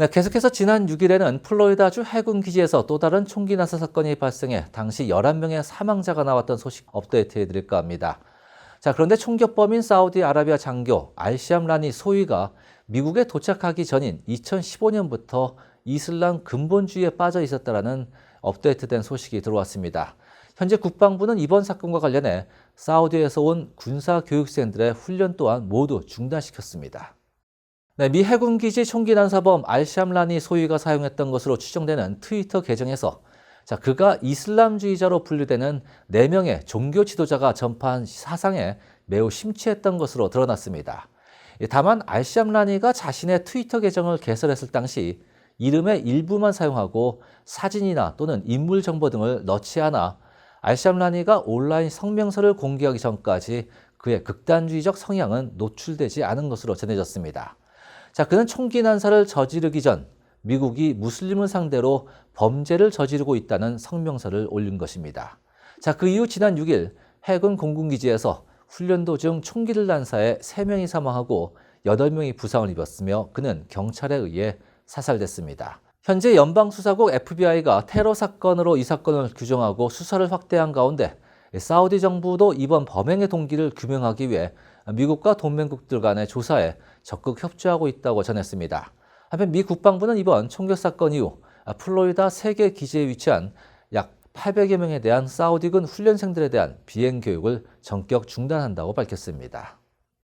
네, 계속해서 지난 6일에는 플로리다주 해군 기지에서 또 다른 총기 난사 사건이 발생해 당시 11명의 사망자가 나왔던 소식 업데이트해 드릴까 합니다. 자, 그런데 총격범인 사우디아라비아 장교 알시암 라니 소위가 미국에 도착하기 전인 2015년부터 이슬람 근본주의에 빠져 있었다라는 업데이트된 소식이 들어왔습니다. 현재 국방부는 이번 사건과 관련해 사우디에서 온 군사 교육생들의 훈련 또한 모두 중단시켰습니다. 네, 미 해군 기지 총기 난사범 알샴라니 소위가 사용했던 것으로 추정되는 트위터 계정에서 자, 그가 이슬람주의자로 분류되는 4명의 종교 지도자가 전파한 사상에 매우 심취했던 것으로 드러났습니다. 예, 다만 알샴라니가 자신의 트위터 계정을 개설했을 당시 이름의 일부만 사용하고 사진이나 또는 인물 정보 등을 넣지 않아 알샴라니가 온라인 성명서를 공개하기 전까지 그의 극단주의적 성향은 노출되지 않은 것으로 전해졌습니다. 자, 그는 총기 난사를 저지르기 전 미국이 무슬림을 상대로 범죄를 저지르고 있다는 성명서를 올린 것입니다. 자, 그 이후 지난 6일 해군 공군기지에서 훈련 도중 총기를 난사해 3명이 사망하고 8명이 부상을 입었으며 그는 경찰에 의해 사살됐습니다. 현재 연방수사국 FBI가 테러 사건으로 이 사건을 규정하고 수사를 확대한 가운데 사우디 정부도 이번 범행의 동기를 규명하기 위해 미국과 동맹국들 간의 조사에 적극 협조하고 있다고 전했습니다. 한편 미 국방부는 이번 총격 사건 이후 플로리다 세계 기지에 위치한 약 800여 명에 대한 사우디군 훈련생들에 대한 비행 교육을 전격 중단한다고 밝혔습니다.